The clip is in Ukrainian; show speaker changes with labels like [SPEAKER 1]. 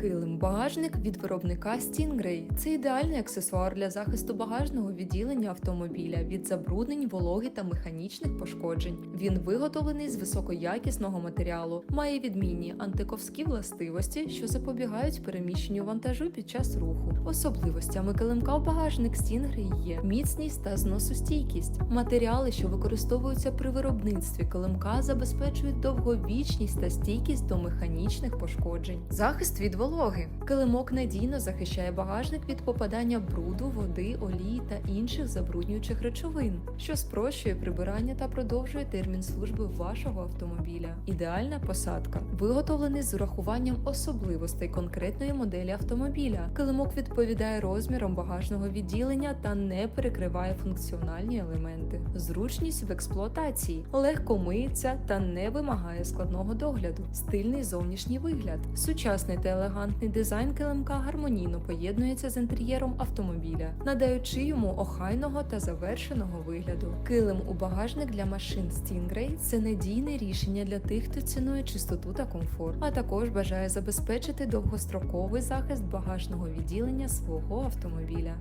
[SPEAKER 1] Килим багажник від виробника Stingray – це ідеальний аксесуар для захисту багажного відділення автомобіля від забруднень, вологи та механічних пошкоджень. Він виготовлений з високоякісного матеріалу, має відмінні антиковські властивості, що запобігають переміщенню вантажу під час руху. Особливостями килимка в багажник Stingray є міцність та зносостійкість. Матеріали, що використовуються при виробництві килимка, забезпечують довговічність та стійкість до механічних пошкоджень. Захист від вологи. Килимок надійно захищає багажник від попадання бруду, води, олії та інших забруднюючих речовин, що спрощує прибирання та продовжує термін служби вашого автомобіля. Ідеальна посадка виготовлений з урахуванням особливостей конкретної моделі автомобіля. Килимок відповідає розмірам багажного відділення та не перекриває функціональні елементи. Зручність в експлуатації легко миється та не вимагає складного догляду. Стильний зовнішній вигляд. Сучасний та елегантний дизайн килимка гармонійно поєднується з інтер'єром автомобіля, надаючи йому охайного та завершеного вигляду. Килим у багажник для машин Stingray – це надійне рішення для тих, хто цінує чистоту та комфорт, а також бажає забезпечити довгостроковий захист багажного відділення свого автомобіля.